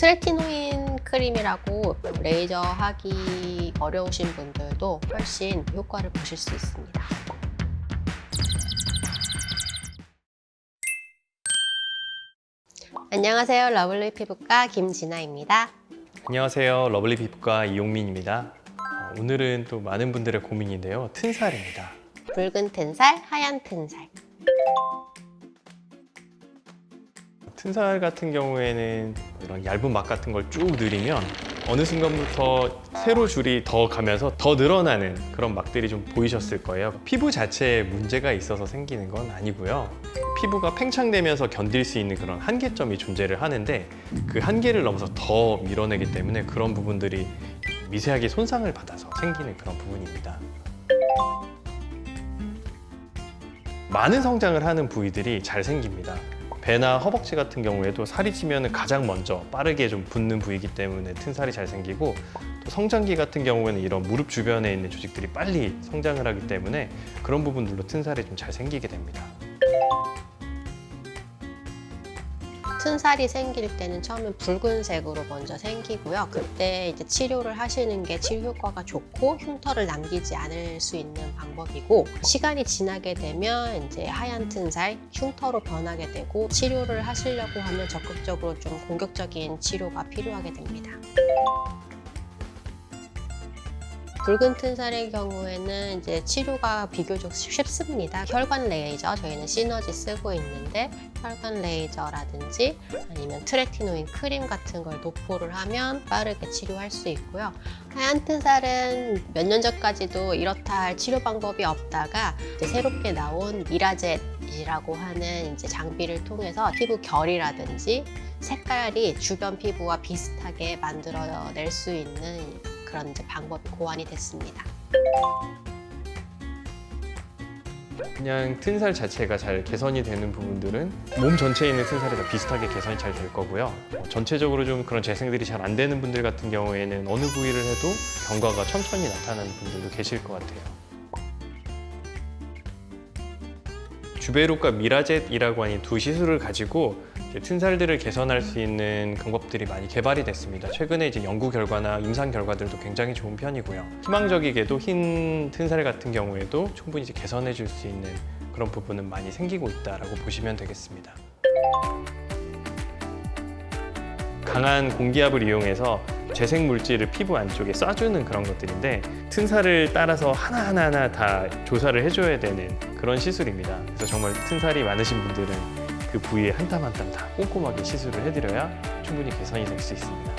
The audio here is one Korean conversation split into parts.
트레티노인 크림이라고 레이저 하기 어려우신 분들도 훨씬 효과를 보실 수 있습니다. 안녕하세요. 러블리 피부과 김진아입니다. 안녕하세요. 러블리 피부과 이용민입니다. 어, 오늘은 또 많은 분들의 고민인데요. 튼살입니다. 붉은 튼살, 하얀 튼살. 튼살 같은 경우에는 이런 얇은 막 같은 걸 쭉 늘리면 어느 순간부터 세로 줄이 더 가면서 더 늘어나는 그런 막들이 좀 보이셨을 거예요. 피부 자체에 문제가 있어서 생기는 건 아니고요. 피부가 팽창되면서 견딜 수 있는 그런 한계점이 존재를 하는데 그 한계를 넘어서 더 밀어내기 때문에 그런 부분들이 미세하게 손상을 받아서 생기는 그런 부분입니다. 많은 성장을 하는 부위들이 잘 생깁니다. 배나 허벅지 같은 경우에도 살이 찌면 가장 먼저 빠르게 좀 붙는 부위이기 때문에 튼살이 잘 생기고 또 성장기 같은 경우에는 이런 무릎 주변에 있는 조직들이 빨리 성장을 하기 때문에 그런 부분들로 튼살이 좀 잘 생기게 됩니다. 튼 살이 생길 때는 처음엔 붉은색으로 먼저 생기고요. 그때 이제 치료를 하시는 게 치료 효과가 좋고 흉터를 남기지 않을 수 있는 방법이고 시간이 지나게 되면 이제 하얀 튼살, 흉터로 변하게 되고 치료를 하시려고 하면 적극적으로 좀 공격적인 치료가 필요하게 됩니다. 붉은 튼살의 경우에는 이제 치료가 비교적 쉽습니다. 혈관 레이저 저희는 시너지 쓰고 있는데 혈관 레이저라든지 아니면 트레티노인 크림 같은 걸 도포를 하면 빠르게 치료할 수 있고요. 하얀 튼살은 몇 년 전까지도 이렇다 할 치료 방법이 없다가 새롭게 나온 미라젯이라고 하는 이제 장비를 통해서 피부 결이라든지 색깔이 주변 피부와 비슷하게 만들어낼 수 있는 그런 이제 방법이 고안이 됐습니다. 그냥 튼살 자체가 잘 개선이 되는 부분들은 몸 전체에 있는 튼살이 다 비슷하게 개선이 잘 될 거고요. 어, 전체적으로 좀 그런 재생들이 잘 안 되는 분들 같은 경우에는 어느 부위를 해도 경과가 천천히 나타나는 분들도 계실 것 같아요. 주베로과 미라젯이라고 하는 두 시술을 가지고 튼살들을 개선할 수 있는 방법들이 많이 개발이 됐습니다. 최근에 이제 연구 결과나 임상 결과들도 굉장히 좋은 편이고요. 희망적이게도 흰 튼살 같은 경우에도 충분히 이제 개선해 줄 수 있는 그런 부분은 많이 생기고 있다라고 보시면 되겠습니다. 강한 공기압을 이용해서 재생 물질을 피부 안쪽에 쏴주는 그런 것들인데 튼살을 따라서 하나하나 하나 다 조사를 해줘야 되는 그런 시술입니다. 그래서 정말 튼살이 많으신 분들은 그 부위에 한 땀 한 땀 다 꼼꼼하게 시술을 해드려야 충분히 개선이 될 수 있습니다.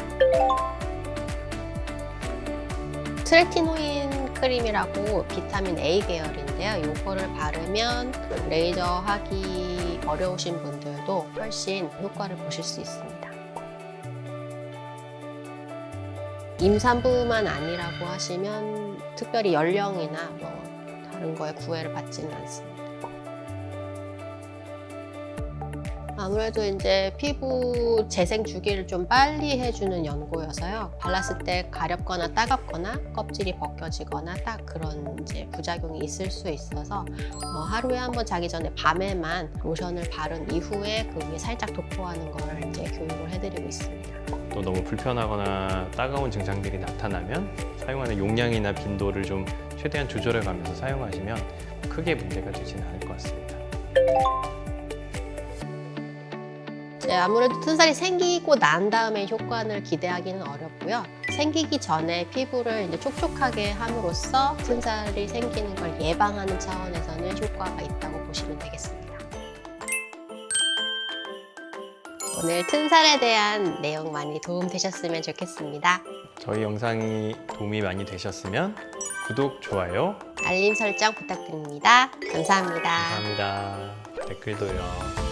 트레티노인 크림이라고 비타민 A 계열인데요. 이거를 바르면 레이저 하기 어려우신 분들도 훨씬 효과를 보실 수 있습니다. 임산부만 아니라고 하시면 특별히 연령이나 뭐 다른 거에 구애를 받지는 않습니다. 아무래도 이제 피부 재생 주기를 좀 빨리 해주는 연고여서요. 발랐을 때 가렵거나 따갑거나 껍질이 벗겨지거나 딱 그런 이제 부작용이 있을 수 있어서 어, 하루에 한 번 자기 전에 밤에만 로션을 바른 이후에 그 위에 살짝 도포하는 걸 이제 교육을 해드리고 있습니다. 또 너무 불편하거나 따가운 증상들이 나타나면 사용하는 용량이나 빈도를 좀 최대한 조절해 가면서 사용하시면 크게 문제가 되지는 않을 것 같습니다. 이제 아무래도 튼살이 생기고 난 다음에 효과를 기대하기는 어렵고요. 생기기 전에 피부를 이제 촉촉하게 함으로써 튼살이 생기는 걸 예방하는 차원에서는 효과가 있다고 보시면 되겠습니다. 오늘 튼살에 대한 내용 많이 도움 되셨으면 좋겠습니다. 저희 영상이 도움이 많이 되셨으면 구독, 좋아요 알림 설정 부탁드립니다. 감사합니다. 감사합니다. 댓글도요.